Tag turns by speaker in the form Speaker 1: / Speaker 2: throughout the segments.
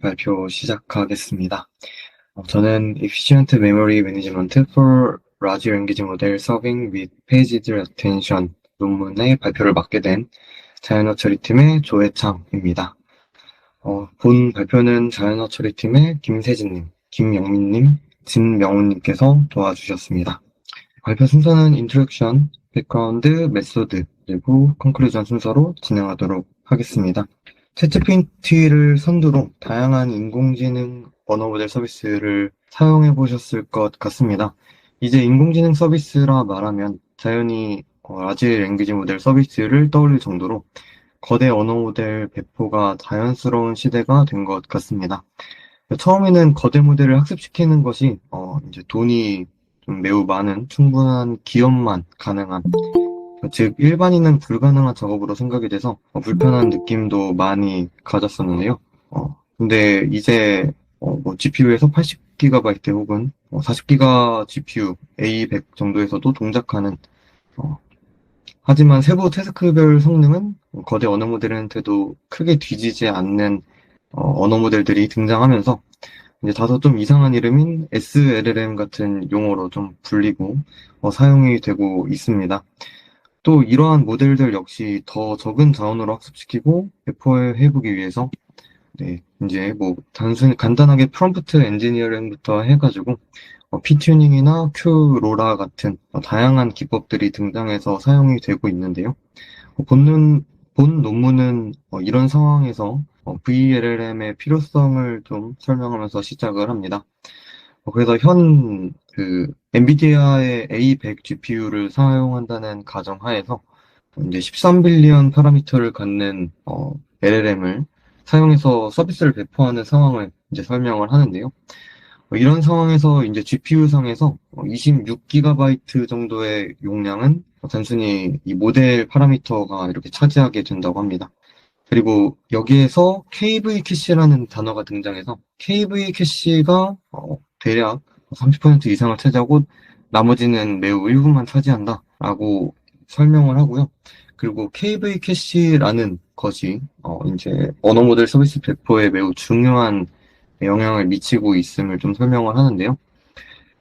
Speaker 1: 발표 시작하겠습니다. 어, 저는 Efficient Memory Management for Large Language Model Serving with Paged Attention 논문의 발표를 맡게 된 자연어 처리팀의 조혜창입니다. 어, 본 발표는 자연어 처리팀의 김세진님, 김영민님, 진명훈님께서 도와주셨습니다. 발표 순서는 인트로덕션, 백그라운드, 메소드, 그리고 컨클루전 순서로 진행하도록 하겠습니다. 챗GPT를 선두로 다양한 인공지능 언어 모델 서비스를 사용해 보셨을 것 같습니다. 이제 인공지능 서비스라 말하면 자연히 어, 라지 랭귀지 모델 서비스를 떠올릴 정도로 거대 언어 모델 배포가 자연스러운 시대가 된 것 같습니다. 처음에는 거대 모델을 학습시키는 것이 어, 이제 돈이 좀 매우 많은 충분한 기업만 가능한 즉 일반인은 불가능한 작업으로 생각이 돼서 어, 불편한 느낌도 많이 가졌었는데요. 어, 근데 이제 어, 뭐 GPU에서 80GB 혹은 40GB GPU A100 정도에서도 동작하는 어, 하지만 세부 태스크별 성능은 거대 언어 모델한테도 크게 뒤지지 않는 어, 언어 모델들이 등장하면서 이제 다소 좀 이상한 이름인 SLLM 같은 용어로 좀 불리고 어, 사용이 되고 있습니다. 또 이러한 모델들 역시 더 적은 자원으로 학습시키고 배포해 보기 위해서 네, 이제 뭐 단순히 간단하게 프롬프트 엔지니어링부터 해가지고 어, P튜닝이나 Q로라 같은 어, 다양한 기법들이 등장해서 사용이 되고 있는데요. 어, 본론, 본 논문은 어, 이런 상황에서 어, VLLM의 필요성을 좀 설명하면서 시작을 합니다. 어, 그래서 현그 엔비디아의 A100 GPU를 사용한다는 가정하에서 이제 13빌리언 파라미터를 갖는 어, LLM을 사용해서 서비스를 배포하는 상황을 이제 설명을 하는데요. 어, 이런 상황에서 이제 GPU 상에서 26GB 정도의 용량은 단순히 이 모델 파라미터가 이렇게 차지하게 된다고 합니다. 그리고 여기에서 KV 캐시라는 단어가 등장해서 KV 캐시가 어, 대략 30% 이상을 차지하고 나머지는 매우 일부만 차지한다 라고 설명을 하고요. 그리고 KV 캐시라는 것이 어 이제 언어 모델 서비스 배포에 매우 중요한 영향을 미치고 있음을 좀 설명을 하는데요.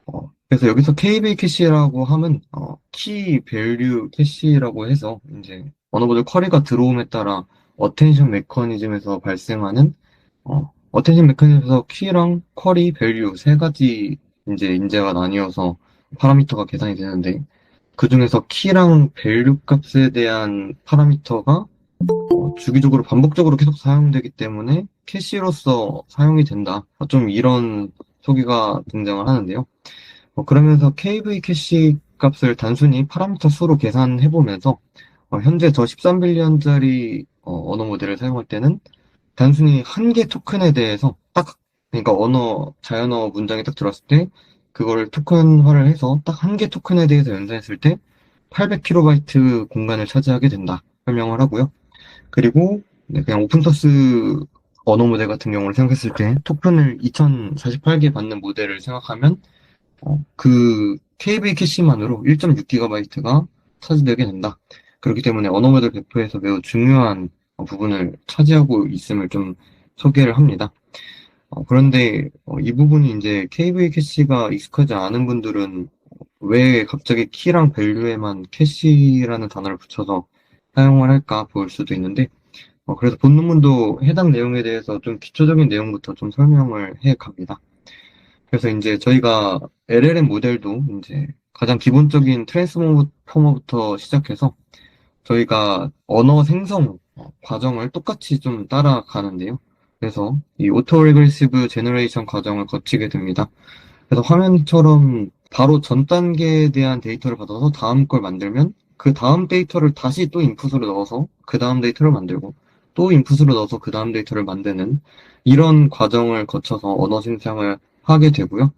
Speaker 1: 어 그래서 여기서 KV 캐시라고 하면 어, 키 밸류 캐시라고 해서 이제 언어 모델 쿼리가 들어옴에 따라 어텐션 메커니즘에서 발생하는 어, 어텐션 메커니즘에서 키랑 쿼리, 밸류 세 가지 이제 인재가 나뉘어서 파라미터가 계산이 되는데 그 중에서 키랑 밸류 값에 대한 파라미터가 어, 주기적으로 반복적으로 계속 사용되기 때문에 캐시로서 사용이 된다. 좀 이런 소개가 등장을 하는데요. 어, 그러면서 KV 캐시 값을 단순히 파라미터 수로 계산해 보면서 어, 현재 저 13빌리언짜리 어, 언어 모델을 사용할 때는 단순히 한 개 토큰에 대해서 딱 그러니까 언어 자연어 문장이 딱 들어왔을 때 그걸 토큰화를 해서 딱 한 개 토큰에 대해서 연산했을 때 800KB 공간을 차지하게 된다 설명을 하고요. 그리고 네, 그냥 오픈소스 언어 모델 같은 경우를 생각했을 때 토큰을 2048개 받는 모델을 생각하면 어, 그 KB 캐시만으로 1.6GB가 차지되게 된다. 그렇기 때문에 언어 모델 배포에서 매우 중요한 부분을 차지하고 있음을 좀 소개를 합니다. 어, 그런데 어, 이 부분이 이제 KV 캐시가 익숙하지 않은 분들은 왜 갑자기 키랑 밸류에만 캐시라는 단어를 붙여서 사용을 할까 볼 수도 있는데 어, 그래서 본 논문도 해당 내용에 대해서 좀 기초적인 내용부터 좀 설명을 해 갑니다. 그래서 이제 저희가 LLM 모델도 이제 가장 기본적인 트랜스포머부터 시작해서 저희가 언어 생성 과정을 똑같이 좀 따라가는데요. 그래서 이 오토 레그레시브 제너레이션 과정을 거치게 됩니다. 그래서 화면처럼 바로 전 단계에 대한 데이터를 받아서 다음 걸 만들면 그 다음 데이터를 다시 또 인풋으로 넣어서 그 다음 데이터를 만들고 또 인풋으로 넣어서 그 다음 데이터를 만드는 이런 과정을 거쳐서 언어 생성을 하게 되고요.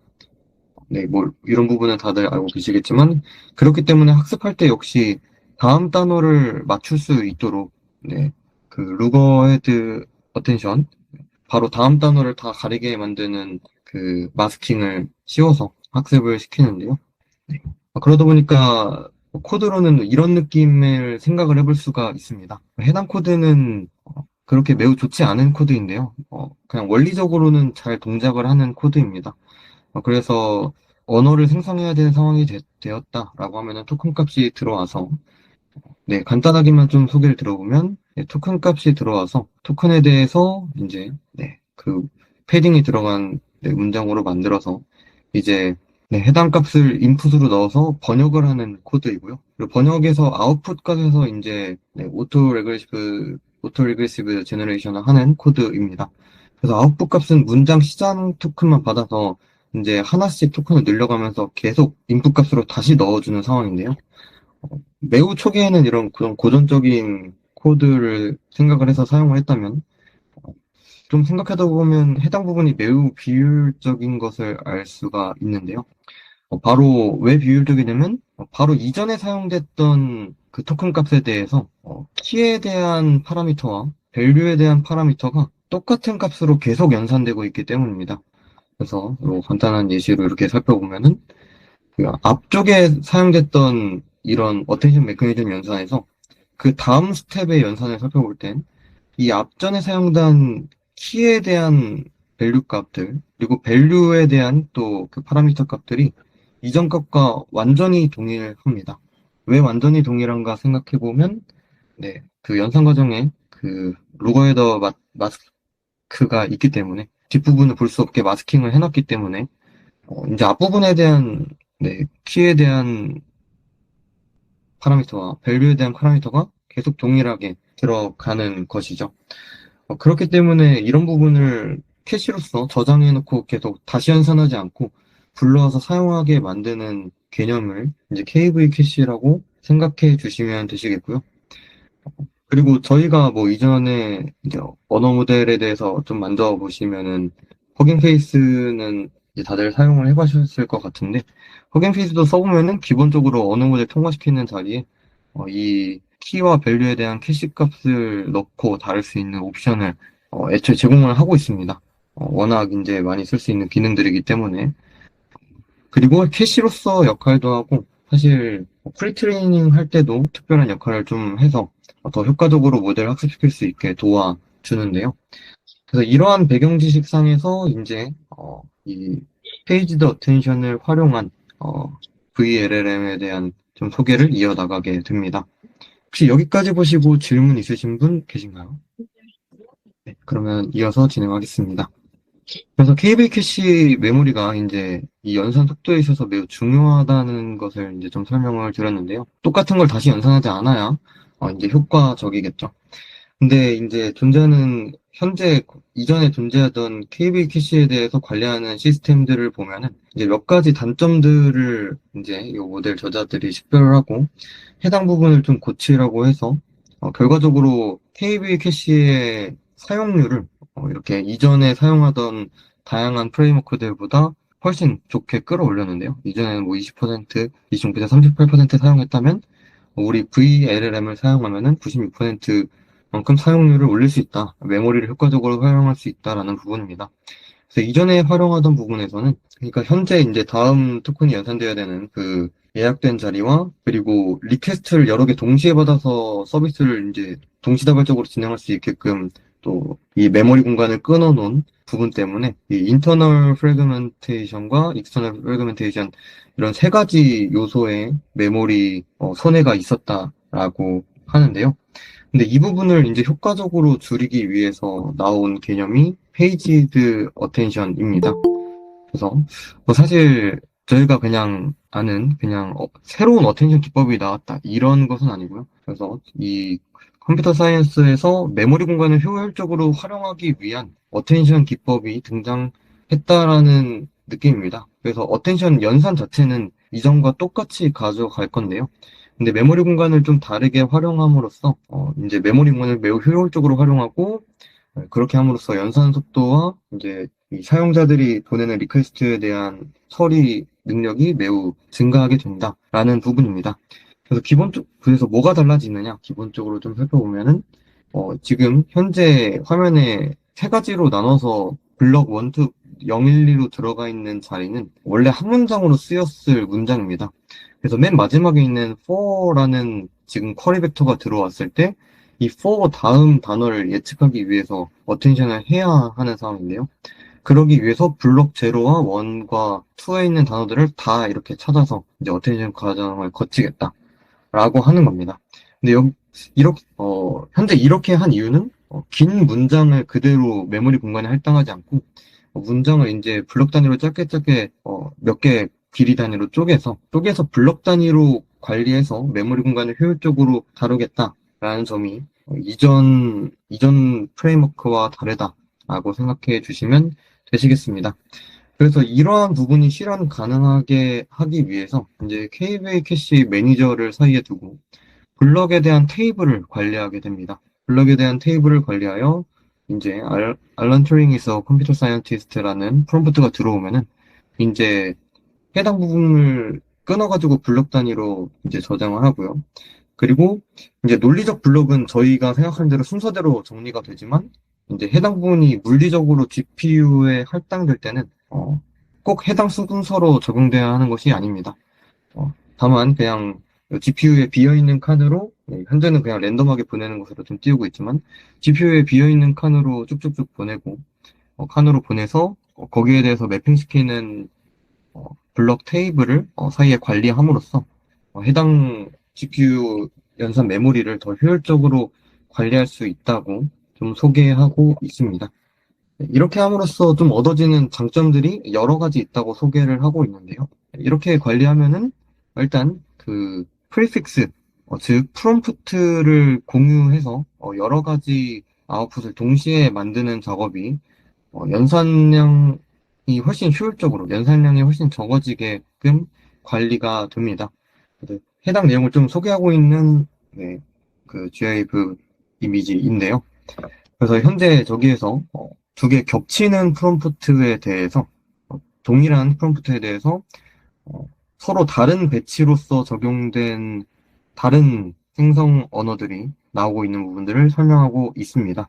Speaker 1: 네, 뭐 이런 부분은 다들 알고 계시겠지만 그렇기 때문에 학습할 때 역시 다음 단어를 맞출 수 있도록 네, 그 루거헤드 어텐션 바로 다음 단어를 다 가리게 만드는 그 마스킹을 씌워서 학습을 시키는데요. 네. 아, 그러다 보니까 코드로는 이런 느낌을 생각을 해볼 수가 있습니다. 해당 코드는 그렇게 매우 좋지 않은 코드인데요. 어, 그냥 원리적으로는 잘 동작을 하는 코드입니다. 어, 그래서 언어를 생성해야 되는 상황이 되, 었다라고 하면은 토큰 값이 들어와서 네, 간단하게만 좀 소개를 들어보면 네, 토큰 값이 들어와서 토큰에 대해서 이제 네, 그 패딩이 들어간 네, 문장으로 만들어서 이제 네, 해당 값을 인풋으로 넣어서 번역을 하는 코드이고요. 그리고 번역에서 아웃풋 값에서 이제 네, 오토 레그레시브 오토 레그레시브 제너레이션을 하는 코드입니다. 그래서 아웃풋 값은 문장 시장 토큰만 받아서 이제 하나씩 토큰을 늘려가면서 계속 인풋 값으로 다시 넣어주는 상황인데요. 어, 매우 초기에는 이런 고전적인 코드를 생각을 해서 사용을 했다면 어, 좀 생각하다 보면 해당 부분이 매우 비효율적인 것을 알 수가 있는데요. 어, 바로 왜 비효율적이냐면 바로 이전에 사용됐던 그 토큰 값에 대해서 키에 대한 파라미터와 밸류에 대한 파라미터가 똑같은 값으로 계속 연산되고 있기 때문입니다. 그래서 뭐 간단한 예시로 이렇게 살펴보면은 그 앞쪽에 사용됐던 이런 어텐션 메커니즘 연산에서 그 다음 스텝의 연산을 살펴볼 땐 이 앞전에 사용된 키에 대한 밸류 값들 그리고 밸류에 대한 또 그 파라미터 값들이 이전 값과 완전히 동일합니다. 왜 완전히 동일한가 생각해 보면 네, 그 연산 과정에 그 로거 헤더 마스크가 있기 때문에 뒷부분을 볼 수 없게 마스킹을 해놨기 때문에 어, 이제 앞부분에 대한 네, 키에 대한 파라미터와 밸류에 대한 파라미터가 계속 동일하게 들어가는 것이죠. 어, 그렇기 때문에 이런 부분을 캐시로서 저장해놓고 계속 다시 연산하지 않고 불러와서 사용하게 만드는 개념을 이제 KV 캐시라고 생각해 주시면 되시겠고요. 그리고 저희가 뭐 이전에 이제 언어 모델에 대해서 좀 만져보시면은 허깅 페이스는 이제 다들 사용을 해보셨을 것 같은데 허깅 페이스도 써보면은 기본적으로 언어 모델 통과시키는 자리에 어, 이 키와 밸류에 대한 캐시 값을 넣고 다룰 수 있는 옵션을 어, 애초에 제공을 하고 있습니다. 어, 워낙 이제 많이 쓸 수 있는 기능들이기 때문에 그리고 캐시로서 역할도 하고 사실 프리트레이닝 할 때도 특별한 역할을 좀 해서 더 효과적으로 모델을 학습시킬 수 있게 도와주는데요. 그래서 이러한 배경 지식상에서 이제 어, 이 페이지드 어텐션을 활용한 어, VLLM에 대한 좀 소개를 이어나가게 됩니다. 혹시 여기까지 보시고 질문 있으신 분 계신가요? 네, 그러면 이어서 진행하겠습니다. 그래서 KB 캐시 메모리가 이제 이 연산 속도에 있어서 매우 중요하다는 것을 이제 좀 설명을 드렸는데요. 똑같은 걸 다시 연산하지 않아야 어, 이제 효과적이겠죠. 근데 이제 존재하는 현재 이전에 존재하던 KB 캐시에 대해서 관리하는 시스템들을 보면은 이제 몇 가지 단점들을 이제 이 모델 저자들이 식별하고 해당 부분을 좀 고치라고 해서 어, 결과적으로 KB 캐시의 사용률을 어, 이렇게 이전에 사용하던 다양한 프레임워크들보다 훨씬 좋게 끌어올렸는데요. 이전에는 뭐 20%, 26%, 38% 사용했다면 우리 VLLM을 사용하면은 96% 만큼 사용률을 올릴 수 있다. 메모리를 효과적으로 활용할 수 있다라는 부분입니다. 그래서 이전에 활용하던 부분에서는 그러니까 현재 이제 다음 토큰이 연산되어야 되는 그 예약된 자리와 그리고 리퀘스트를 여러 개 동시에 받아서 서비스를 이제 동시다발적으로 진행할 수 있게끔 또 이 메모리 공간을 끊어놓은 부분 때문에 이 인터널 프레그멘테이션과 익스터널 프레그멘테이션 이런 세 가지 요소의 메모리 어, 손해가 있었다라고 하는데요. 근데 이 부분을 이제 효과적으로 줄이기 위해서 나온 개념이 페이지드 어텐션입니다. 그래서 뭐 사실 저희가 그냥 아는 그냥 어, 새로운 어텐션 기법이 나왔다 이런 것은 아니고요. 그래서 이 컴퓨터 사이언스에서 메모리 공간을 효율적으로 활용하기 위한 어텐션 기법이 등장했다라는 느낌입니다. 그래서 어텐션 연산 자체는 이전과 똑같이 가져갈 건데요. 근데 메모리 공간을 좀 다르게 활용함으로써 어, 이제 메모리 공간을 매우 효율적으로 활용하고 어, 그렇게 함으로써 연산 속도와 이제 사용자들이 보내는 리퀘스트에 대한 처리 능력이 매우 증가하게 된다라는 부분입니다. 그래서 기본적 그래서 뭐가 달라지느냐 기본적으로 좀 살펴보면은 어, 지금 현재 화면에 세 가지로 나눠서 블럭 1, 2, 012로 들어가 있는 자리는 원래 한 문장으로 쓰였을 문장입니다. 그래서 맨 마지막에 있는 for라는 지금 쿼리 벡터가 들어왔을 때 이 for 다음 단어를 예측하기 위해서 어텐션을 해야 하는 상황인데요. 그러기 위해서 블록 0와 1과 2에 있는 단어들을 다 이렇게 찾아서 이제 어텐션 과정을 거치겠다. 라고 하는 겁니다. 근데 여기, 이렇게, 어, 현재 이렇게 한 이유는 어, 긴 문장을 그대로 메모리 공간에 할당하지 않고 어, 문장을 이제 블록 단위로 짧게 짧게 어, 몇개 길이 단위로 쪼개서 쪼개서 블록 단위로 관리해서 메모리 공간을 효율적으로 다루겠다라는 점이 어, 이전 이전 프레임워크와 다르다라고 생각해 주시면 되시겠습니다. 그래서 이러한 부분이 실현 가능하게 하기 위해서 이제 KVA 캐시 매니저를 사이에 두고 블럭에 대한 테이블을 관리하게 됩니다. 블럭에 대한 테이블을 관리하여 이제 알, 알런 튜링에서 컴퓨터 사이언티스트라는 프롬프트가 들어오면은 이제 해당 부분을 끊어가지고 블럭 단위로 이제 저장을 하고요. 그리고 이제 논리적 블럭은 저희가 생각하는 대로 순서대로 정리가 되지만 이제 해당 부분이 물리적으로 GPU에 할당될 때는 어, 꼭 해당 순서로 적용돼야 하는 것이 아닙니다. 어, 다만 그냥 GPU에 비어있는 칸으로 네, 현재는 그냥 랜덤하게 보내는 것으로 좀 띄우고 있지만 GPU에 비어있는 칸으로 쭉쭉쭉 보내고 어, 칸으로 보내서 어, 거기에 대해서 매핑시키는 어, 블럭 테이블을 어, 사이에 관리함으로써 어, 해당 GPU 연산 메모리를 더 효율적으로 관리할 수 있다고 좀 소개하고 있습니다. 네, 이렇게 함으로써 좀 얻어지는 장점들이 여러 가지 있다고 소개를 하고 있는데요. 이렇게 관리하면은 일단 그 프리픽스, 어, 즉 프롬프트를 공유해서 어, 여러 가지 아웃풋을 동시에 만드는 작업이 어, 연산량 이 훨씬 효율적으로, 연산량이 훨씬 적어지게끔 관리가 됩니다. 해당 내용을 좀 소개하고 있는 네, 그 GIF 이미지인데요. 그래서 현재 저기에서 어, 두개 겹치는 프롬프트에 대해서 어, 동일한 프롬프트에 대해서 어, 서로 다른 배치로서 적용된 다른 생성 언어들이 나오고 있는 부분들을 설명하고 있습니다.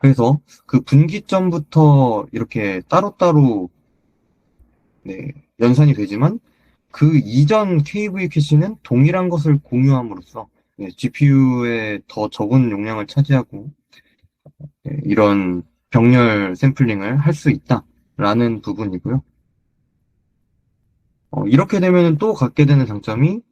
Speaker 1: 그래서 그 분기점부터 이렇게 따로따로 네, 연산이 되지만 그 이전 KV 캐시는 동일한 것을 공유함으로써 네, GPU에 더 적은 용량을 차지하고 네, 이런 병렬 샘플링을 할 수 있다라는 부분이고요. 어, 이렇게 되면 또 갖게 되는 장점이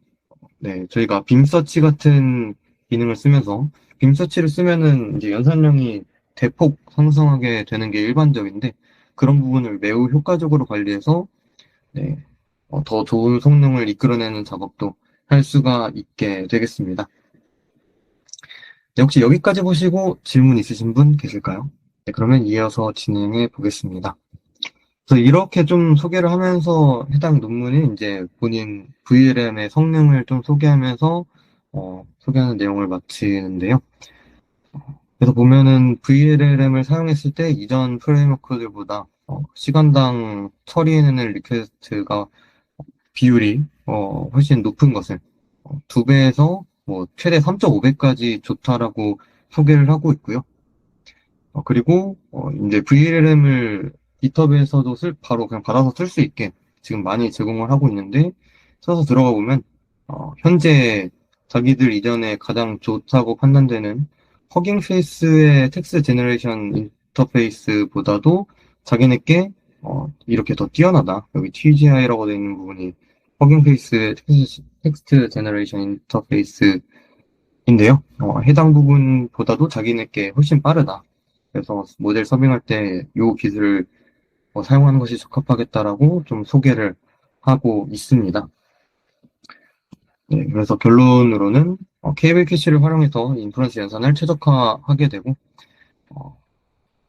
Speaker 1: 네, 저희가 빔서치 같은 기능을 쓰면서 빔서치를 쓰면은 이제 연산량이 대폭 상승하게 되는 게 일반적인데 그런 부분을 매우 효과적으로 관리해서 네, 어, 더 좋은 성능을 이끌어내는 작업도 할 수가 있게 되겠습니다. 네, 혹시 여기까지 보시고 질문 있으신 분 계실까요? 네, 그러면 이어서 진행해 보겠습니다. 그래서 이렇게 좀 소개를 하면서 해당 논문이 이제 본인 VLM의 성능을 좀 소개하면서 어, 소개하는 내용을 마치는데요. 그래서 보면은 VLM을 사용했을 때 이전 프레임워크들보다 어, 시간당 처리해내는 리퀘스트가 비율이 어, 훨씬 높은 것을 어, 두 배에서 뭐 최대 3.5배까지 좋다라고 소개를 하고 있고요. 어, 그리고 어, 이제 VLM을 GitHub에서도 쓸, 바로 그냥 받아서 쓸 수 있게 지금 많이 제공을 하고 있는데 써서 들어가 보면 어, 현재 자기들 이전에 가장 좋다고 판단되는 허깅 페이스의 텍스트 제너레이션 인터페이스보다도 자기네께 어, 이렇게 더 뛰어나다. 여기 TGI라고 되어 있는 부분이 허깅 페이스 텍스트 제너레이션 인터페이스인데요. 어, 해당 부분보다도 자기네께 훨씬 빠르다. 그래서 모델 서빙할 때 이 기술을 어, 사용하는 것이 적합하겠다라고 좀 소개를 하고 있습니다. 네, 그래서 결론으로는 어, 케이블 캐시를 활용해서 인프런스 연산을 최적화하게 되고 어,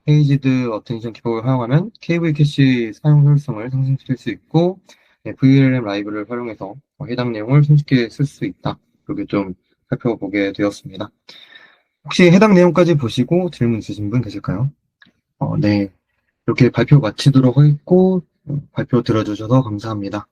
Speaker 1: 페이지드 어텐션 기법을 활용하면 케이블 캐시 사용 효율성을 상승시킬 수 있고 네, VLM 라이브를 활용해서 어, 해당 내용을 손쉽게 쓸 수 있다. 이렇게 좀 살펴보게 되었습니다. 혹시 해당 내용까지 보시고 질문 있으신 분 계실까요? 어, 네. 이렇게 발표 마치도록 하겠고, 발표 들어주셔서 감사합니다.